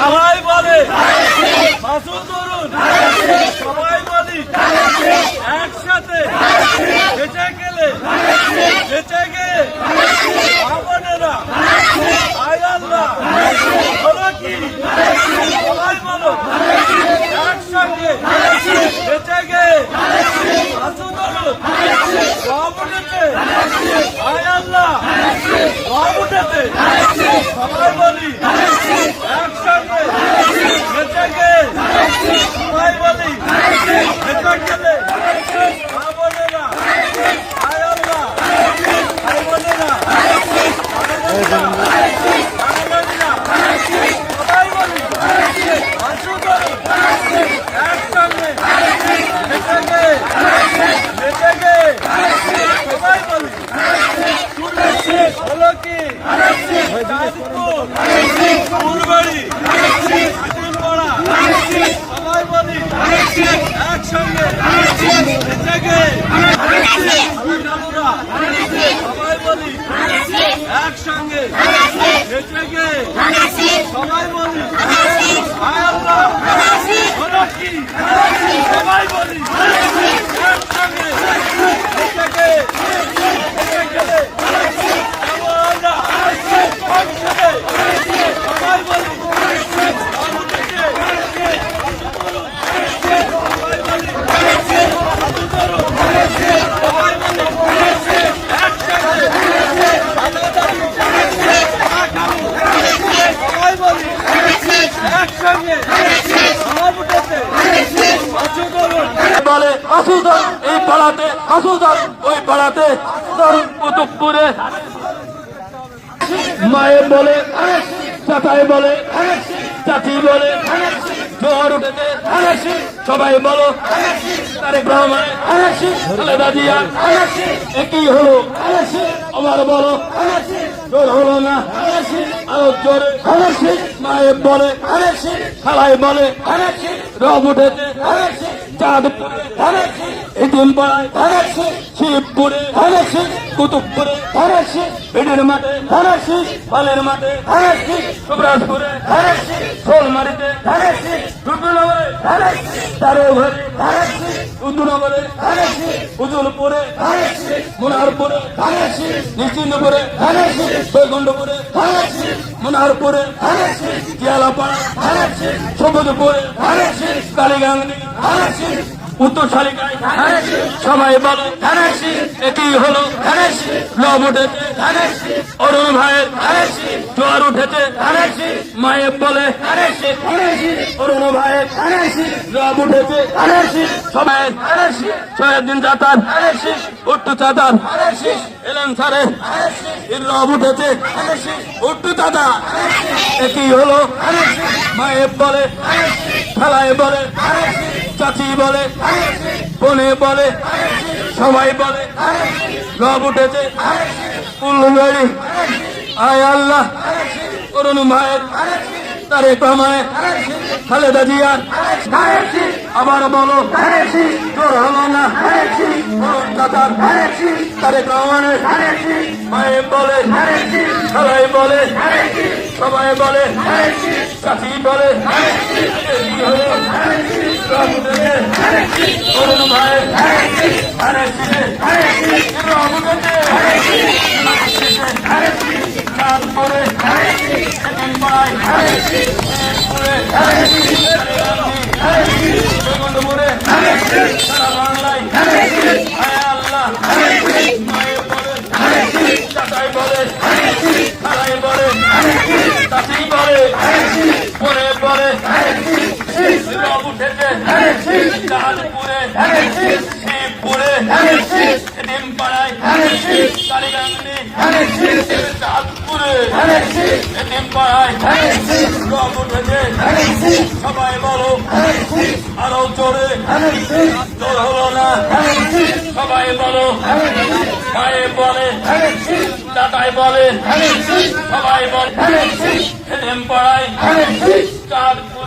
সবাই বলে। মাসুদ তরুণ সবাই বলি একসাথে বেঁচে গেলে বেঁচে গিয়ে আমাদেরা আয় আল্লাহ হলো কি সবাই বলো একসঙ্গে বেঁচে গিয়ে মাসুদ তরুণ সব উঠেছে আয় আল্লাহ সব উঠেছে সবাই বলি একসঙ্গে বেঁচে গিয়ে সবাই বলি বেঁচে গেলে মা বোনেরা আয় আল্লাহ ভাই বোনেরা সবাই বলি আসু করুন একসঙ্গে বেঁচে গিয়ে বেঁচে গিয়ে সবাই বলি হলো কি চাঁদপুর ফুলবাড়ি পড়া সবাই বলি একসঙ্গে বেঁচে গিয়ে আলাদাপুরা সবাই বলি একসঙ্গে সবাই বলি। সবাই বলি। একসঙ্গে বেঁচে গিয়ে বেঁচে গেলে আমরা একসঙ্গে সবাই বলি সবাই বলি একসঙ্গে সবার উঠেছে আচু করুন বলে মাসুদন এই ওই পাড়াতে তরুণ কুতুবপুরে। মায়ের বলে, চাচাই বলে, চাচি বলে সবাই বলো একই হলো। আবার বলো, জোর হলো না। আরও জোরে। মায়ের বলে খালাই বলে রব উঠেছে। চাঁদপুরে। এদিন পাড়ায় শিবপুরে কুতুবপুরে ভিড়ের মাঠে পালের মাঠে সুবরাজপুরে শোলমারিতে টুটুনগরে তারো ঘরে উদ্দুনগরে উদুলপুরে মুনারপুরে নিশ্চিন্দপুরে বৈকুণ্ঠপুরে মুনারপুরে জিয়ালাপাড়া সবুজপুরে কালীগাঙ্গি উত্তর সবাই বলে একই হলো উঠেছে অরুণ ভাইয়ের জোয়ার উঠেছে মায়ের বলে অরুণ ভাইয়ের লব উঠেছে সবাই ছয়ের দিন চাতার উট্টু চাতার এলেন সারে লব উঠেছে উট্টু চাতা একই হলো মায়ের বলে খেলায় বলে চাচি বলে, বনে বলে, সবাই বলে রব উঠেছে। আয় আল্লাহ করুন মায়ের তারে কমায় খালেদা জিয়ার। আবার বলো হলো না। দাদার তারে কমানের মায়ে বলে সবাই বলে সবাই বলে চাচি বলে এই হলো রব উঠেছে করুন মায়ের জাহাজপুরে শিবপুরে ডিম পাড়ায় কালীগাঙ্গি চাঁদপুরে ডিম পাড়ায় রব উঠেছে সবাই বলো। আরও জোরে জোর হলো না সবাই বলো মায়ে বলে দাদাই বলে সবাই বলে ডিম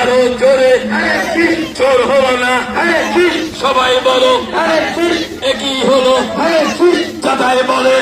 আরও জোরে। চোর হলো না। সবাই বলো। একই হলো? যাতাই বলে।